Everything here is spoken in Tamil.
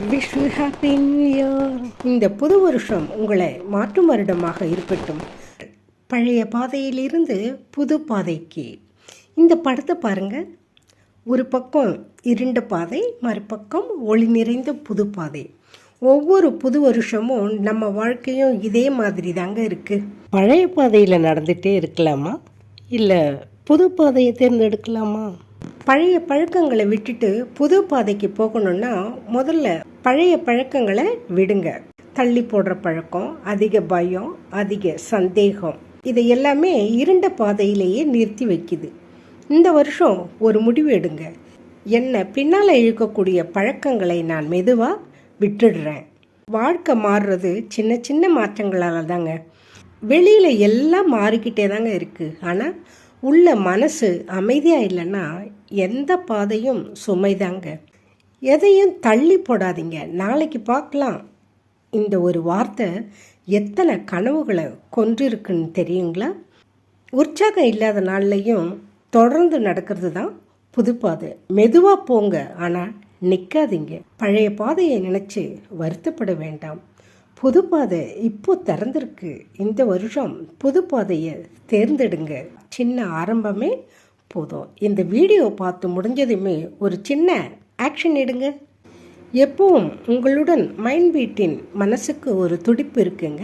விஷ் ஹாப்பி நியூ இயர் இந்த புது வருஷம் உங்களை மாற்றும் வருடமாக இருக்கட்டும். பழைய பாதையிலிருந்து புது பாதைக்கு. இந்த படத்தை பாருங்கள் ஒரு பக்கம் இருண்ட பாதை மறுபக்கம் ஒளி நிறைந்த புது பாதை. ஒவ்வொரு புது வருஷமும் நம்ம வாழ்க்கையும் இதே மாதிரி தாங்க இருக்குது பழைய பாதையில் நடந்துகிட்டே இருக்கலாமா? இல்லை புது பாதையை தேர்ந்தெடுக்கலாமா? பழைய பழக்கங்களை விட்டுட்டு புது பாதைக்கு போகணும்னா முதல்ல பழைய பழக்கங்களை விடுங்க. தள்ளி போடுற பழக்கம் அதிக பயம் அதிக சந்தேகம் இதை எல்லாமே இருண்ட பாதையிலேயே நிறுத்தி வைக்குது. இந்த வருஷம் ஒரு முடிவு எடுங்க. என்னை பின்னால் இழுக்கக்கூடிய பழக்கங்களை நான் மெதுவாக விட்டுடுறேன். வாழ்க்கை மாறுறது சின்ன சின்ன மாற்றங்களால் தாங்க. வெளியில் எல்லாம் மாறிக்கிட்டே தாங்க இருக்குது ஆனால் உள்ள மனசு அமைதியாக இல்லைன்னா எந்த பாதையும் சுமைதாங்க. எதையும் தள்ளி போடாதீங்க. நாளைக்கு பார்க்கலாம். இந்த ஒரு வார்த்தை எத்தனை கனவுகளை கொன்றிருக்குன்னு தெரியுங்களா? உற்சாகம் இல்லாத நாள்லையும் தொடர்ந்து நடக்கிறது தான் புது பாதை. மெதுவாக போங்க. ஆனால் நிற்காதீங்க பழைய பாதையை நினச்சி வருத்தப்பட வேண்டாம். புது பாதை இப்போ திறந்திருக்கு. இந்த வருஷம் புது பாதையை தேர்ந்தெடுங்க. சின்ன ஆரம்பமே போதும். இந்த வீடியோ பார்த்து முடிஞ்சதுமே ஒரு சின்ன ஆக்ஷன் எடுங்க. எப்பவும் உங்களுடன் மைண்ட் பீட்டின் மனசுக்கு ஒரு துடிப்பு இருக்குங்க.